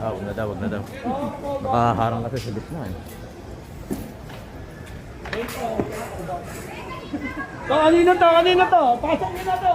Ah, wag na daw, wag na daw. Nakaharang kasi sa gitna eh. To, kanino to? Kanino to? Pasok nyo na to!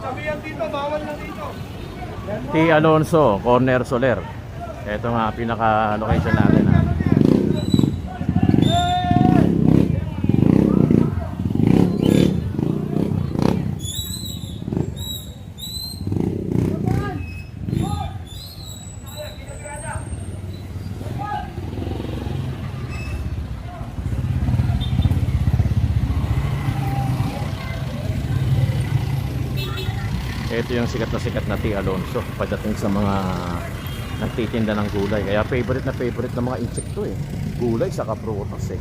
Sabihan dito, bawal na dito. T. Alonso, Corner Soler. Ito nga pinaka-location natin. ah. Ito yung sikat na sikat na T. Alonso pagdating sa mga nagtitinda ng gulay. Kaya favorite na favorite ng mga insekto eh. Gulay sa prutas eh.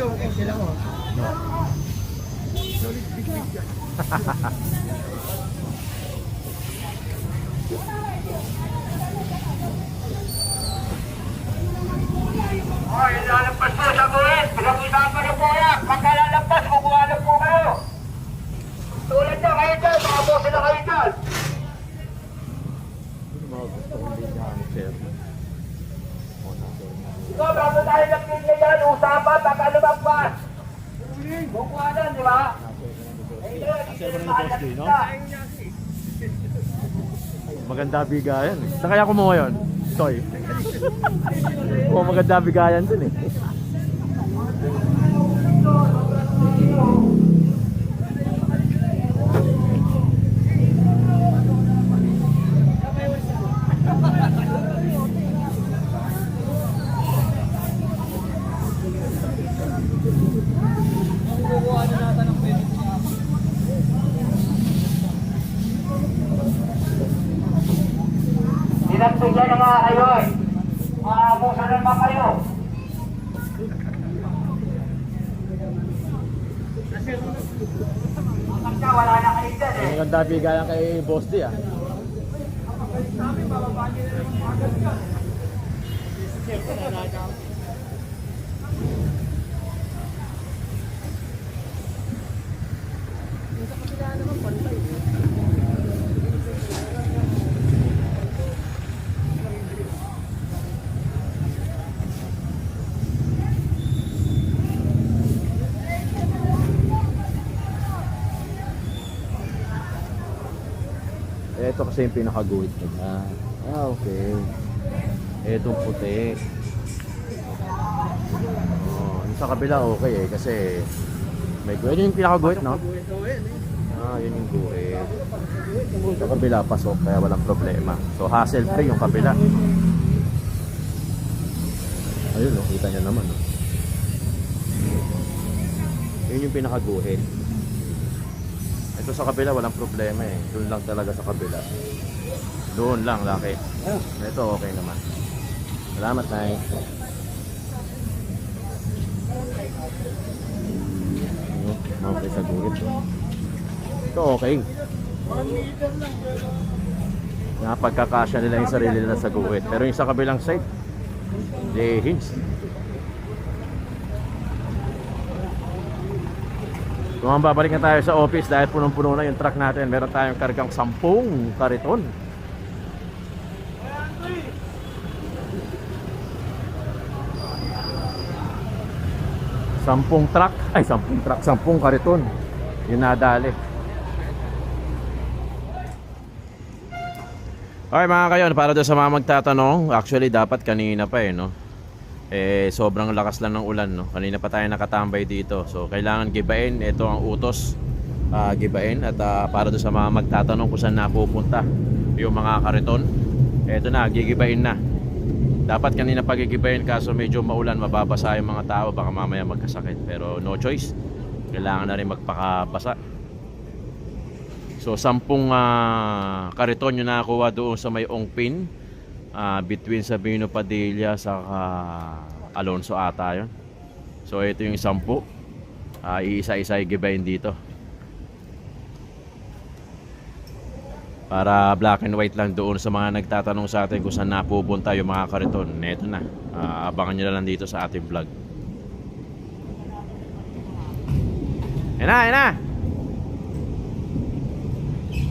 Hoy, lalagpas po sa buwit. Pinag-usapan na po yan. Pagka lalagpas, kukuha na po kayo. Tulad nyo kayo dyan, mga boss na kayo dyan. Ito, bago tayo nagpili yan, usapan, pagka lumagpas. Kukuha na, di ba? Maganda bigayan. Saan kaya kumuha yun? Toy. Oo, maganda bigayan dun eh. Ang mga kayo eh. Maabusan naman kayo. Basta wala na kayo dyan eh. Ang ganda bigayan kay Boss D ah. Ito kasi yung pinakaguhit nila. Ah, okay. Etong puti. Oh, yung sa kabila okay eh kasi may guhit. Yun yung pinakaguhit, no? Ah, yun yung guhit. Sa kabila pasok kaya walang problema. So hassle free yung kabila. Ayun, no? kita niyo naman. No? Yun yung pinakaguhit. Ito sa kabila walang problema eh. Doon lang talaga sa kabila. Doon lang laki. Ito okay naman. Salamat Nay. Okay sa guhit. oh. Ito okay. Napagkakasya nila yung sarili nila sa guhit. Pero yung sa kabilang side, they hints. Kung babalik na tayo sa office dahil punong-puno na yung truck natin, meron tayong kargang sampung kariton. Sampung truck, ay sampung truck, sampung kariton. Yung nadali. Okay mga kayon, para doon sa mga magtatanong, actually dapat kanina pa eh, no? Eh, sobrang lakas lang ng ulan, no? Kanina pa tayo nakatambay dito. So, kailangan gibain. Ito ang utos. ah gibain. At ah, para doon sa mga magtatanong kung saan napupunta yung mga kariton. Ito na, gigibain na. Dapat kanina pagigibain kaso medyo maulan, mababasa yung mga tao. Baka mamaya magkasakit. Pero no choice. Kailangan na rin magpakabasa. So, sampung ah, kariton yung nakakuha doon sa may Ongpin. Ah, between Sabino Padilla sa Alonso ata yun. So, ito yung sampu. Ah, iisa-isa gibayin dito. Para black and white lang doon sa mga nagtatanong sa atin kung saan napupunta yung mga kariton. Ito na. Ah, abangan nyo na lang dito sa ating vlog. Yan na, yan na!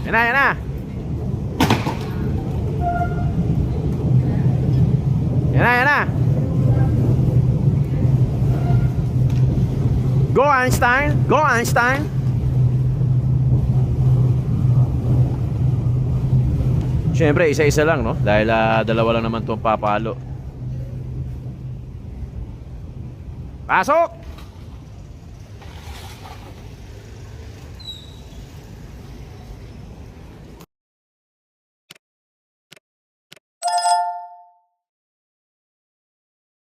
Yan na, yan na! Yan na, yan na! Go Einstein! Go Einstein! Siyempre, isa-isa lang, no? Dahil ah, dalawa lang naman itong papalo. Pasok!